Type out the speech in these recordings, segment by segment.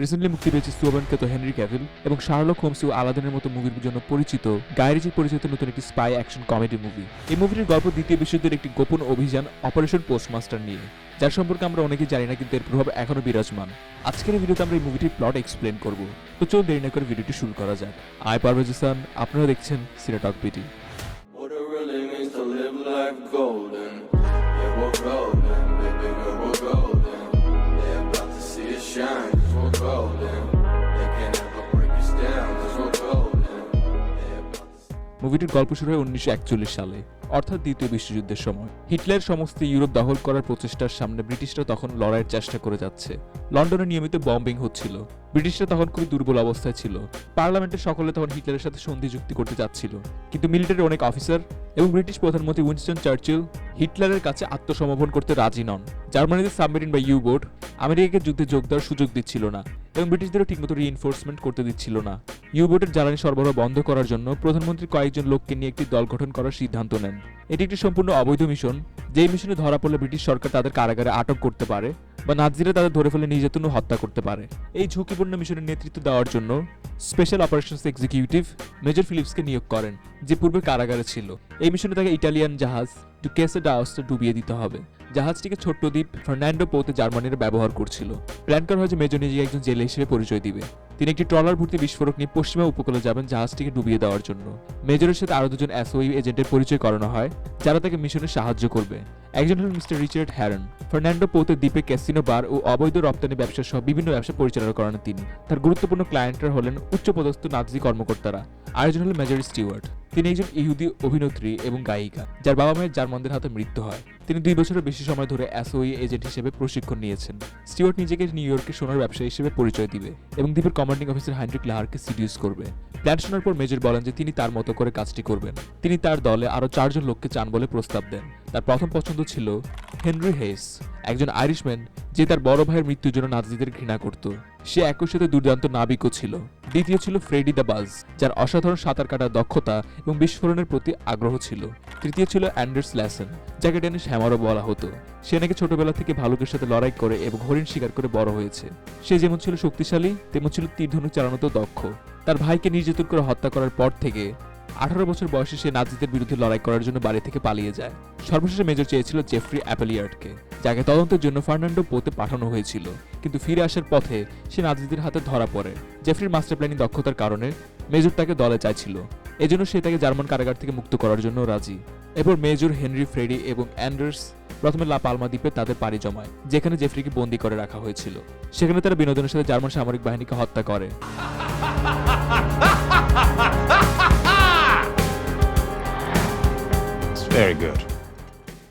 Recently মুক্তি পেয়েছে সুয়াবান খ্যাত হেনরি ক্যাভিল এবং শার্লক হোমস ও আলাদিনের মতো মুভির জন্য পরিচিত গায়রিজি পরিচিত নতুন একটি স্পাই অ্যাকশন কমেডি মুভি এই মুভিটির গল্প দ্বিতীয় বিশ্বযুদ্ধের একটি গোপন অভিযান অপারেশন পোস্টমাস্টার নিয়ে। যার সম্পর্কে আমরা অনেকেই জানি না, কিন্তু এর প্রভাব এখনও বিরাজমান। আজকের ভিডিওতে আমরা এই মুভিটির প্লট এক্সপ্লেন করব। তো চল দেরি না করে ভিডিওটি শুরু করা যাক। আই পারভেজ হাসান আপনারা দেখছেন সিনেটক পিটি What means to live life golden. মুভিটির গল্প শুরু হয় উনিশশো একচল্লিশ সালে, অর্থাৎ দ্বিতীয় বিশ্বযুদ্ধের সময়। হিটলার সমস্ত ইউরোপ দখল করার প্রচেষ্টার সামনে ব্রিটিশরা তখন লড়াইয়ের চেষ্টা করে যাচ্ছে। লন্ডনে নিয়মিত বম্বিং হচ্ছিল। ব্রিটিশরা তখন খুবই দুর্বল অবস্থায় ছিল। পার্লামেন্টের সকলে তখন হিটলারের সাথে সন্ধি চুক্তি করতে যাচ্ছিল কিন্তু মিলিটারির অনেক অফিসার এবং ব্রিটিশ প্রধানমন্ত্রী উইনস্টন চার্চিল হিটলারের কাছে আত্মসমর্পণ করতে রাজি নন। জার্মানিতে সাবমেরিন বা ইউ বোট আমেরিকাকে যুদ্ধে যোগ দেওয়ার সুযোগ দিচ্ছিল না এবং ব্রিটিশদেরও ঠিকমতো রিইনফোর্সমেন্ট করতে দিচ্ছিল না। ইউবোটের জ্বালানি সরবরাহ বন্ধ করার জন্য প্রধানমন্ত্রী কয়েকজন লোককে নিয়ে একটি দল গঠন করার সিদ্ধান্ত নেন। এটি একটি সম্পূর্ণ অবৈধ মিশন। যেই মিশনে ধরা পড়লে ব্রিটিশ সরকার তাদের কারাগারে আটক করতে পারে বা নাজিরা তাদের ধরে ফেলে নির্যাতন ও হত্যা করতে পারে। এই ঝুঁকিপূর্ণ মিশনের নেতৃত্ব দেওয়ার জন্য স্পেশাল অপারেশনস এক্সিকিউটিভ মেজর ফিলিপসকে নিয়োগ করেন, যে পূর্বে কারাগারে ছিল। এই মিশনে তাকে ইটালিয়ান জাহাজ টু কেসে ডাউসটা ডুবিয়ে দিতে হবে। জাহাজটিকে ছোট্ট দ্বীপ ফার্নান্ডো পৌতে জার্মানিরা ব্যবহার করছিল। প্ল্যান করা হয় যে একজন জেলে হিসেবে পরিচয় দিবে। তিনি একটি ট্রলার ভর্তি বিস্ফোরক নিয়ে পশ্চিমা উপকূলে যাবেন জাহাজটিকে ডুবিয়ে দেওয়ার জন্য। মেজরের সাথে আরও দুজন এসওই এজেন্টের পরিচয় করানো হয়, যারা তাকে মিশনে সাহায্য করবে। একজন হলেন মিস্টার রিচার্ড হ্যারন। ফার্নান্ডো পৌতে দ্বীপে ক্যাসিনো বার ও অবৈধ রপ্তানি ব্যবসা সহ বিভিন্ন ব্যবসা পরিচালনা করেন তিনি। তার গুরুত্বপূর্ণ ক্লায়েন্টরা হলেন উচ্চপদস্থ নাজি কর্মকর্তারা। আরেকজন হলেন মেজর স্টিওয়ার্ট তিনি একজন ইহুদি অভিনেত্রী এবং গায়িকা, যার বাবা মায়ের জার্মানদের হাতে মৃত্যু হয়। তিনি দুই বছরের বেশি সময় ধরে এসওই এজেন্ট হিসেবে প্রশিক্ষণ নিয়েছেন। স্টিওয়ার্ট নিজেকে নিউ ইয়র্কে সোনার ব্যবসায়ী হিসেবে পরিচয় দিবে এবং দ্বীপের কমান্ডিং অফিসার হাইন্ড্রিক লাহারকে সিডিউস করবে। প্ল্যান শোনার পর মেজর বলেন যে তিনি তার মতো করে কাজটি করবেন। তিনি তার দলে আরও চারজন লোককে চান বলে প্রস্তাব দেন। তার প্রথম পছন্দ ছিল হেনরি হেস। একজন আইরিশম্যান যে তার বড় ভাইয়ের মৃত্যুর জন্য নাজিদের ঘৃণা করত। সে একই সাথে দুর্দান্ত নাবিকও ছিল। দ্বিতীয় ছিল ফ্রেডি দ্য বাজ, যার অসাধারণ সাঁতার কাটার দক্ষতা এবং বিস্ফোরণের প্রতি আগ্রহ ছিল। তৃতীয় ছিল অ্যান্ডার্স ল্যাসন, যাকে ডেনিস হ্যামারও বলা হতো। সে নাকি ছোটবেলা থেকে ভালুকের সাথে লড়াই করে এবং হরিণ শিকার করে বড় হয়েছে। সে যেমন ছিল শক্তিশালী, তেমন ছিল তীর ধনুক চালানোতেও দক্ষ। তার ভাইকে নির্যাতন করে হত্যা করার পর থেকে আঠারো বছর বয়সে সে নাজিদের বিরুদ্ধে লড়াই করার জন্য বাড়ি থেকে পালিয়ে যায়। সর্বশেষে মেজর চেয়েছিল জেফ্রি অ্যাপেলিয়ার্ডকে। যাকে তদন্তের জন্য ফার্নান্ডো পোতে পাঠানো হয়েছিল। কিন্তু ফিরে আসার পথে সে নাজিদের হাতে ধরা পড়ে। জেফ্রির মাস্টার প্ল্যানিং দক্ষতার কারণে মেজর তাকে দলে চাইছিল। এজন্য সে তাকে জার্মান কারাগার থেকে মুক্ত করার জন্য রাজি। এরপর মেজর হেনরি ফ্রেডি এবং অ্যান্ডার্স প্রথমে লা পালমা দ্বীপে তাদের পাড়ি জমায়, যেখানে জেফ্রিকে বন্দি করে রাখা হয়েছিল। সেখানে তারা বিনোদনের সাথে জার্মান সামরিক বাহিনীকে হত্যা করে। Very good.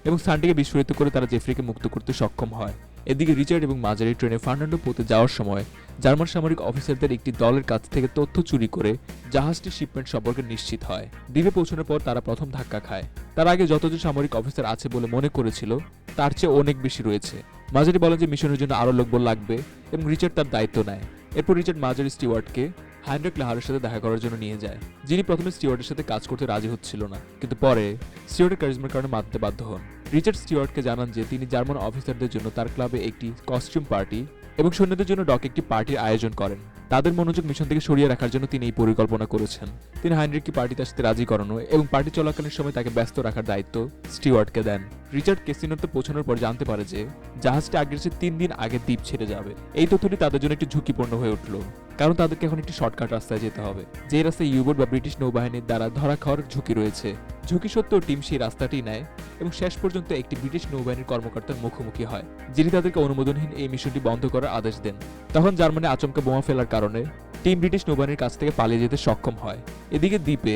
এবং স্থানটিকে বিস্ফোরিত করে তারা জেফ্রিকে মুক্ত করতে সক্ষম হয়। এদিকে রিচার্ড এবং মাঝারি ট্রেনে ফার্নান্ডো পোতে যাওয়ার সময় জার্মান সামরিক অফিসারদের একটি দলের কাছ থেকে তথ্য চুরি করে জাহাজটির শিপমেন্ট সম্পর্কে নিশ্চিত হয়। দ্বীপে পৌঁছানোর পর তারা প্রথম ধাক্কা খায়। তার আগে যতজন সামরিক অফিসার আছে বলে মনে করেছিল, তার চেয়ে অনেক বেশি রয়েছে। মাঝারি বলেন যে, মিশনের জন্য আরও লোকবল লাগবে এবং রিচার্ড তার দায়িত্ব নেয়। এরপর রিচার্ড মাঝারি স্টিওয়ার্ডকে হাইন্ড্রেক লাহারের সাথে দেখা করার জন্য নিয়ে যায়। যিনি প্রথমে স্টিওয়ার্ডের সাথে কাজ করতে রাজি হচ্ছিল না, কিন্তু পরে স্টিওয়ার্ডের কারিজমার কারণে মানতে বাধ্য হন। রিচার্ড স্টিওয়ার্ডকে জানান যে তিনি জার্মান অফিসারদের জন্য তার ক্লাবে একটি কস্টিউম পার্টি এবং সৈন্যদের জন্য ডক একটি পার্টির আয়োজন করেন। তাদের মনোযোগ মিশন থেকে সরিয়ে রাখার জন্য তিনি এই পরিকল্পনা করেছেন। তিনি হাইন্ড্রিককে পার্টিতে আসতে রাজি করানো এবং পার্টি চলাকালীন সময় তাকে ব্যস্ত রাখার দায়িত্ব স্টিওয়ার্ডকে দেন। রিচার্ড কেসিনোতে পৌঁছানোর পর জানতে পারে যে জাহাজটি আগের চেয়ে তিন দিন আগে দ্বীপ ছেড়ে যাবে। এই তথ্যটি তাদের জন্য একটি ঝুঁকিপূর্ণ হয়ে উঠল। কারণ তাদেরকে এখন একটি শর্টকাট রাস্তায় যেতে হবে। যে রাস্তায় ইউবোট বা ব্রিটিশ নৌবাহিনীর দ্বারা ধরা খাওয়ার ঝুঁকি রয়েছে। ঝুঁকি সত্ত্বেও টিম সেই রাস্তাটি নেয় এবং শেষ পর্যন্ত একটি ব্রিটিশ নৌবাহিনীর কর্মকর্তার মুখোমুখি হয়, যিনি তাদেরকে অনুমোদনহীন এই মিশনটি বন্ধ করার আদেশ দেন। তখন জার্মানি আচমকা বোমা ফেলার কারণে টিম ব্রিটিশ নৌবাহিনীর কাছ থেকে পালিয়ে যেতে সক্ষম হয়। এদিকে দ্বীপে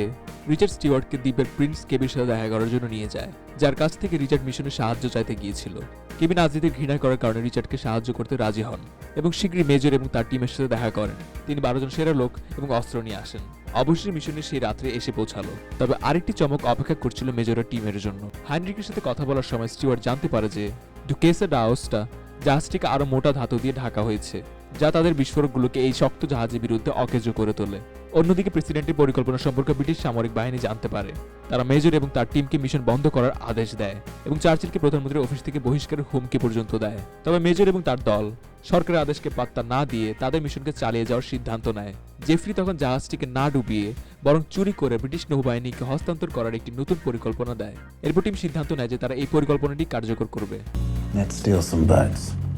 রিচার্ড স্টিওয়ার্টকে দ্বীপের প্রিন্স কেবির সাথে দেখা করার জন্য নিয়ে যায়, যার কাছ থেকে রিচার্ড মিশনে সাহায্য চাইতে গিয়েছিল। কেবি নাজিদের ঘৃণা করার কারণে রিচার্ডকে সাহায্য করতে রাজি হন এবং শীঘ্রই মেজর এবং তার টিমের সাথে দেখা করেন। তিনি বারো জন সেরা লোক এবং অস্ত্র নিয়ে আসেন। অবশ্যই মিশনে সেই রাত্রে এসে পৌঁছালো। তবে আরেকটি চমক অপেক্ষা করছিল মেজরের টিমের জন্য। হাইনরিকের সাথে কথা বলার সময় স্টিওয়ার্ট জানতে পারে যে, ডুকেসা ডাউসটা জাহাজটিকে আরও মোটা ধাতু দিয়ে ঢাকা হয়েছে, যা তাদের বিস্ফোরকগুলোকে এই শক্ত জাহাজের বিরুদ্ধে অকেজ করে তোলে। অন্যদিকে প্রেসিডেন্টের পরিকল্পনা সম্পর্কে ব্রিটিশ সামরিক বাহিনী জানতে পারে। তারা মেজর এবং তার টিমকে মিশন বন্ধ করার আদেশ দেয় এবং চার্চিলকে প্রধানমন্ত্রীর অফিস থেকে বহিষ্কারের হুমকি পর্যন্ত দেয়। তবে মেজর এবং তার দল সরকারের আদেশকে পাত্তা না দিয়ে তাদের মিশনকে চালিয়ে যাওয়ার সিদ্ধান্ত নেয়। জেফরি তখন জাহাজটিকে না ডুবিয়ে বরং চুরি করে ব্রিটিশ নৌবাহিনীকে হস্তান্তর করার একটি নতুন পরিকল্পনা দেয়। এরপর টিম সিদ্ধান্ত নেয় যে তারা এই পরিকল্পনাটি কার্যকর করবে। Let's steal some buds.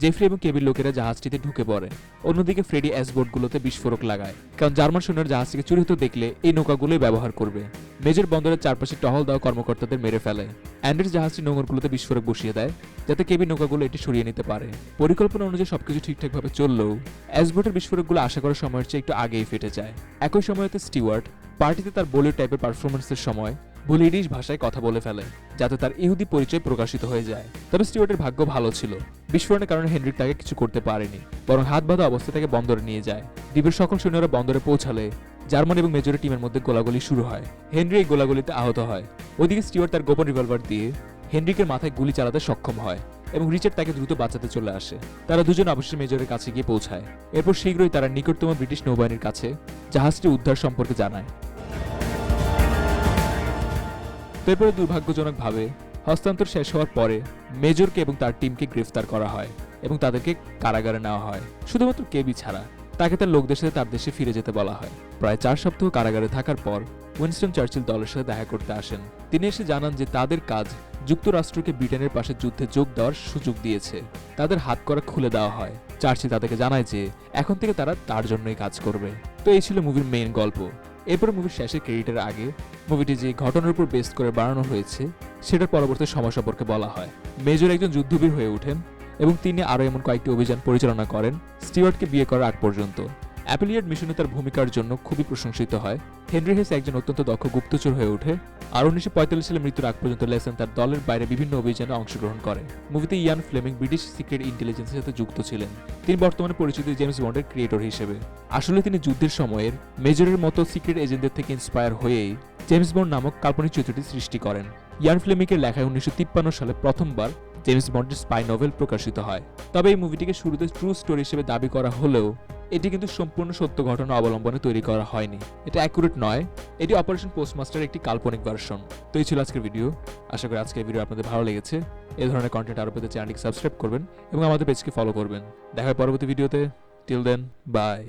Jeffrey এবং কেবির লোকেরা জাহাজটিতে ঢুকে পড়ে। অন্যদিকে ফ্রেডি অ্যাসবোর্ডগুলোতে বিস্ফোরক লাগায়। কারণ জার্মান সৈন্যরা জাহাজটিকে চুরি হতে দেখলে এই নৌকাগুলোই ব্যবহার করবে। মেজর বন্দরের চারপাশে টহল দেওয়া কর্মকর্তাদের মেরে ফেলে। অ্যান্ড্রিস জাহাজটি নোঙরগুলোতে বিস্ফোরক বসিয়ে দেয়, যাতে কেবি নৌকাগুলো এটি সরিয়ে নিতে পারে। পরিকল্পনা অনুযায়ী সবকিছু ঠিকঠাকভাবে চললেও অ্যাসবোর্ডের বিস্ফোরকগুলো আশা করার সময়ের চেয়ে একটু আগেই ফেটে যায়। একই সময়তে স্টিওয়ার্ড পার্টিতে তার বলিউড টাইপের পারফরমেন্সের সময় ভুল ইডিশ ভাষায় কথা বলে ফেলে, যাতে তার ইহুদি পরিচয় প্রকাশিত হয়ে যায়। তবে স্টিওয়ার্টের ভাগ্য ভালো ছিল। বিস্ফোরণের কারণে হেনরিক তাকে কিছু করতে পারেনি, বরং হাত বাঁধা অবস্থা তাকে বন্দরে নিয়ে যায়। দ্বীপের সকল সৈন্যরা বন্দরে পৌঁছালে, জার্মান এবং মেজরের টিমের মধ্যে গোলাগুলি শুরু হয়। হেনরি এই গোলাগুলিতে আহত হয়। ওদিকে স্টিওয়ার্ট তার গোপন রিভলভার দিয়ে হেনরিকের মাথায় গুলি চালাতে সক্ষম হয় এবং রিচার্ড তাকে দ্রুত বাঁচাতে চলে আসে। তারা দুজন অবশ্যই মেজরের কাছে গিয়ে পৌঁছায়। এরপর শীঘ্রই তারা নিকটতম ব্রিটিশ নৌবাহিনীর কাছে জাহাজটি উদ্ধার সম্পর্কে জানায়। এরপরে দুর্ভাগ্যজনকভাবে হস্তান্তর শেষ হওয়ার পরে মেজরকে এবং তার টিমকে গ্রেফতার করা হয় এবং তাদেরকে কারাগারে নেওয়া হয়। শুধুমাত্র কেবি ছাড়া তাকে তার লোকদের সাথে তার দেশে ফিরে যেতে বলা হয়। প্রায় চার সপ্তাহ কারাগারে থাকার পর উইনস্টন চার্চিল দলের সাথে দেখা করতে আসেন। তিনি এসে জানান যে তাদের কাজ যুক্তরাষ্ট্রকে ব্রিটেনের পাশে যুদ্ধে যোগ দেওয়ার সুযোগ দিয়েছে। তাদের হাত করা খুলে দেওয়া হয়। চার্চিল তাদেরকে জানায় যে এখন থেকে তারা তার জন্যই কাজ করবে। তো এই ছিল মুভির মেইন গল্প। এরপর মুভির শেষের ক্রেডিটের আগে মুভিটি যে ঘটনার উপর বেস করে বানানো হয়েছে, সেটার পরবর্তী সময় সম্পর্কে বলা হয়। মেজর একজন যুদ্ধবীর হয়ে ওঠেন এবং তিনি আরও এমন কয়েকটি অভিযান পরিচালনা করেন। স্টিওয়ার্টকে বিয়ে করার আগ পর্যন্ত। অ্যাপিলিয়েট মিশনে তার ভূমিকার জন্য খুবই প্রশংসিত হয়। হেনরি হেস একজন অত্যন্ত দক্ষ গুপ্তচর হয়ে ওঠে আর উনিশশো পঁয়তাল্লিশ সালে মৃত্যুর আগ পর্যন্ত লেসন তার দলের বাইরে বিভিন্ন অভিযানে অংশগ্রহণ করে। মুভিতে ইয়ান ফ্লেমিং ব্রিটিশ সিক্রেট ইন্টেলিজেন্সের সাথে যুক্ত ছিলেন। তিনি বর্তমানে পরিচিত জেমস বন্ডের ক্রিয়েটর হিসেবে। আসলে তিনি যুদ্ধের সময়ের মেজরের মতো সিক্রেট এজেন্টদের থেকে ইন্সপায়ার হয়েই জেমস বন্ড নামক কাল্পনিক চরিত্রটি সৃষ্টি করেন। ইয়ান ফ্লেমিংয়ের লেখায় উনিশশো তিপ্পান্ন সালে প্রথমবার জেমস বন্ডের স্পাই নোভেল প্রকাশিত হয়। তবে এই মুভিটিকে শুরুতে ট্রু স্টোরি হিসেবে দাবি করা হলেও এটি কিন্তু সম্পূর্ণ সত্য ঘটনা অবলম্বনে তৈরি করা হয়নি। এটা অ্যাকুরেট নয়। এটি অপারেশন পোস্টমাস্টার একটি কাল্পনিক ভার্সন তো এই ছিল আজকের ভিডিও আশা করি আজকের ভিডিও আপনাদের ভালো লেগেছে। এই ধরনের কন্টেন্ট আরও পেতে চ্যানেলটি সাবস্ক্রাইব করবেন এবং আমাদের পেজকে ফলো করবেন। দেখা পরবর্তী ভিডিওতে টিল দেন বাই